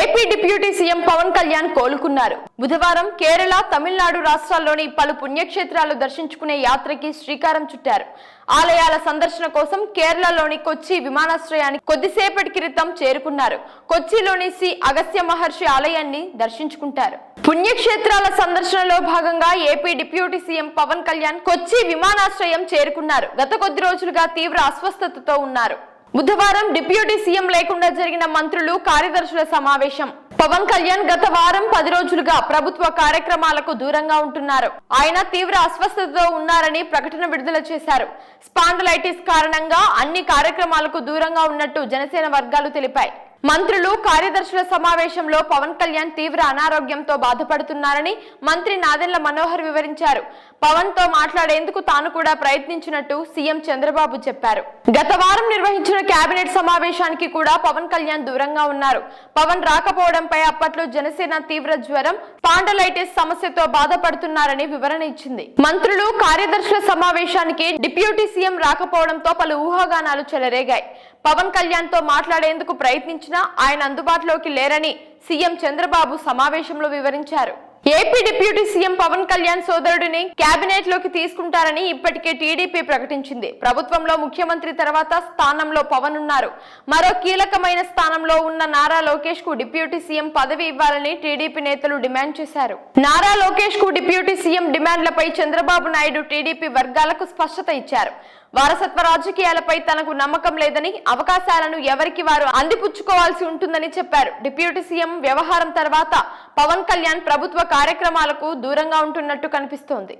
AP deputy CM Pawan Kalyan కోలుకున్నారు. బుధవారం కేరళ తమిళనాడు రాష్ట్రాల్లోని పలు పుణ్యక్షేత్రాలు దర్శించుకునే యాత్రకి శ్రీకారం చుట్టారు. ఆలయాల సందర్శన కోసం కేరళలోని కొచ్చి విమానాశ్రయానికి కొద్దిసేపటి క్రితం చేరుకున్నారు. కొచ్చిలోని శ్రీ అగస్త్య మహర్షి ఆలయాన్ని దర్శించుకుంటారు. పుణ్యక్షేత్రాల సందర్శనలో భాగంగా AP deputy CM Pawan Kalyan Kochi విమానాశ్రయం చేరుకున్నారు. గత కొద్ది రోజులుగా తీవ్ర అస్వస్థతతో ఉన్నారు. బుధవారం డిప్యూటీ సీఎం లేకుండా జరిగిన మంత్రులు కార్యదర్శుల సమావేశం. పవన్ కళ్యాణ్ గత వారం పది రోజులుగా ప్రభుత్వ కార్యక్రమాలకు దూరంగా ఉంటున్నారు. ఆయన తీవ్ర అస్వస్థతతో ఉన్నారని ప్రకటన విడుదల చేశారు. స్పాండలైటిస్ కారణంగా అన్ని కార్యక్రమాలకు దూరంగా ఉన్నట్టు జనసేన వర్గాలు తెలిపాయి. మంత్రులు కార్యదర్శుల సమావేశంలో పవన్ కళ్యాణ్ తీవ్ర అనారోగ్యంతో బాధపడుతున్నారని మంత్రి నాదెండ్ల మనోహర్ వివరించారు. పవన్తో మాట్లాడేందుకు తాను కూడా ప్రయత్నించినట్టు సీఎం చంద్రబాబు చెప్పారు. గత వారం నిర్వహించిన కేబినెట్ సమావేశానికి కూడా పవన్ కళ్యాణ్ దూరంగా ఉన్నారు. పవన్ రాకపోవడంపై అప్పట్లో జనసేన తీవ్ర జ్వరం పాండలైటిస్ సమస్యతో బాధపడుతున్నారని వివరణ ఇచ్చింది. మంత్రులు కార్యదర్శుల సమావేశానికి డిప్యూటీ సీఎం రాకపోవడంతో పలు ఊహాగానాలు చెలరేగాయి. పవన్ కళ్యాణ్తో మాట్లాడేందుకు ప్రయత్నించినా ఆయన అందుబాటులోకి లేరని సీఎం చంద్రబాబు సమావేశంలో వివరించారు. AP deputy CM Pawan Kalyan సోదరుడిని కేబినెట్లోకి తీసుకుంటారని ఇప్పటికే టీడీపీ ప్రకటించింది. ప్రభుత్వంలో ముఖ్యమంత్రి తర్వాత స్థానంలో పవన్ ఉన్నారు. మరో కీలకమైన స్థానంలో ఉన్న నారా లోకేష్కు డిప్యూటీ సీఎం పదవి ఇవ్వాలని టీడీపీ నేతలు డిమాండ్ చేశారు. నారా లోకేష్కు డిప్యూటీ సీఎం డిమాండ్లపై చంద్రబాబు నాయుడు టీడీపీ వర్గాలకు స్పష్టత ఇచ్చారు. వారసత్వ రాజకీయాలపై తనకు నమ్మకం లేదని అవకాశాలను ఎవరికి వారు అందిపుచ్చుకోవాల్సి ఉంటుందని చెప్పారు. డిప్యూటీ సీఎం వ్యవహారం తర్వాత పవన్ కళ్యాణ్ ప్రభుత్వ కార్యక్రమాలకు దూరంగా ఉంటున్నట్టు కనిపిస్తోంది.